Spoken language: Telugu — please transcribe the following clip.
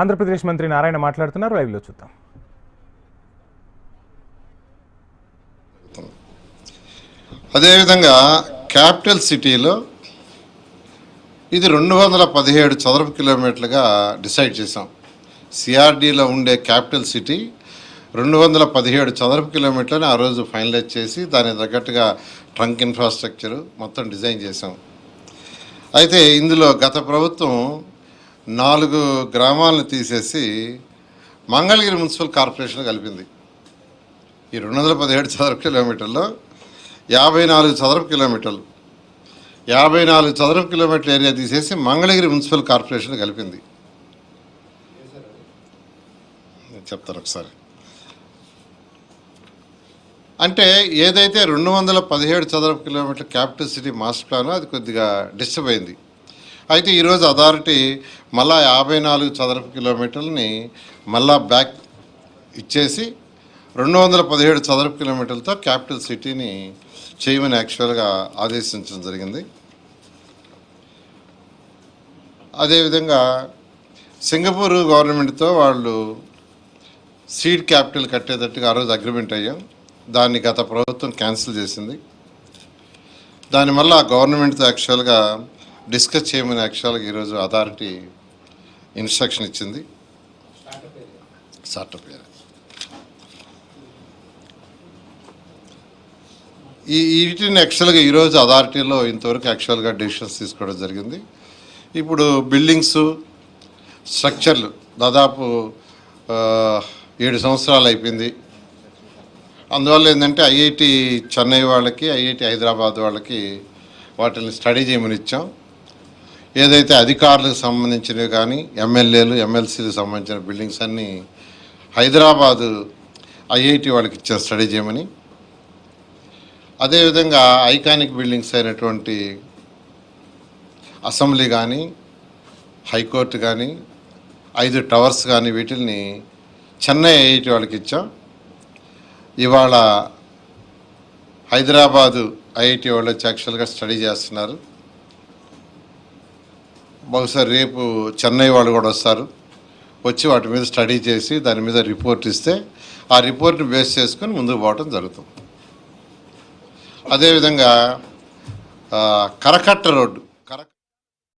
ఆంధ్రప్రదేశ్ మంత్రి నారాయణ మాట్లాడుతున్నారు. లైవ్లో చూద్దాం. అదేవిధంగా క్యాపిటల్ సిటీలో ఇది రెండు వందల పదిహేడు చదరపు కిలోమీటర్లుగా డిసైడ్ చేసాం సిఆర్డీలో ఉండే క్యాపిటల్ సిటీ రెండు వందల పదిహేడు చదరపు కిలోమీటర్లని ఆ రోజు ఫైనలైజ్ చేసి దానికి తగ్గట్టుగా ట్రంక్ ఇన్ఫ్రాస్ట్రక్చర్ మొత్తం డిజైన్ చేసాం అయితే ఇందులో గత ప్రభుత్వం నాలుగు గ్రామాలను తీసేసి మంగళగిరి మున్సిపల్ కార్పొరేషన్ కలిపింది. ఈ రెండు వందల పదిహేడు చదరపు కిలోమీటర్లో యాభై నాలుగు చదరపు కిలోమీటర్లు. యాభై నాలుగు చదరపు కిలోమీటర్ల ఏరియా తీసేసి మంగళగిరి మున్సిపల్ కార్పొరేషన్ కలిపింది. చెప్తారు ఒకసారి. అంటే ఏదైతే రెండు వందల పదిహేడు చదరపు కిలోమీటర్ల క్యాపిటల్ సిటీ మాస్టర్ ప్లాన్ అది కొద్దిగా డిస్టర్బ్ అయింది. అయితే ఈరోజు అథారిటీ మళ్ళా యాభై నాలుగు చదరపు కిలోమీటర్లని మళ్ళా బ్యాక్ ఇచ్చేసి రెండు వందల పదిహేడు చదరపు కిలోమీటర్లతో క్యాపిటల్ సిటీని చేయమని యాక్చువల్గా ఆదేశించడం జరిగింది. అదేవిధంగా సింగపూర్ గవర్నమెంట్తో వాళ్ళు సీడ్ క్యాపిటల్ కట్టేటట్టుగా ఆ రోజు అగ్రిమెంట్ అయ్యాం. దాన్ని గత ప్రభుత్వం క్యాన్సిల్ చేసింది. దాని వల్ల గవర్నమెంట్తో యాక్చువల్గా డిస్కస్ చేయమని యాక్చువల్గా ఈరోజు అథారిటీ ఇన్స్ట్రక్షన్ ఇచ్చింది. స్టార్టప్ ఏరియా ఈ వీటిని యాక్చువల్గా ఈరోజు అథారిటీలో ఇంతవరకు యాక్చువల్గా డెసిషన్స్ తీసుకోవడం జరిగింది. ఇప్పుడు బిల్డింగ్స్ స్ట్రక్చర్లు దాదాపు ఏడు సంవత్సరాలు అయిపోయింది. అందువల్ల ఏంటంటే ఐఐటి చెన్నై వాళ్ళకి ఐఐటి హైదరాబాద్ వాళ్ళకి వాటిని స్టడీ చేయమని ఇచ్చాం. ఏదైతే అధికారులకు సంబంధించినవి కానీ ఎమ్మెల్యేలు ఎమ్మెల్సీలకు సంబంధించిన బిల్డింగ్స్ అన్నీ హైదరాబాదు ఐఐటి వాళ్ళకి ఇచ్చాం స్టడీ చేయమని అదేవిధంగా ఐకానిక్ బిల్డింగ్స్ అయినటువంటి అసెంబ్లీ కానీ హైకోర్టు కానీ ఐదు టవర్స్ కానీ వీటిల్ని చెన్నై ఐఐటి వాళ్ళకి ఇచ్చాం. ఇవాళ హైదరాబాదు ఐఐటి వాళ్ళు వచ్చి యాక్చువల్గా స్టడీ చేస్తున్నారు. బహుశా రేపు చెన్నై వాళ్ళు కూడా వస్తారు. వచ్చి వాటి మీద స్టడీ చేసి దాని మీద రిపోర్ట్ ఇస్తే ఆ రిపోర్ట్ని బేస్ చేసుకొని ముందుకు పోవటం జరుగుతుంది. అదేవిధంగా కరకట్ట రోడ్డు.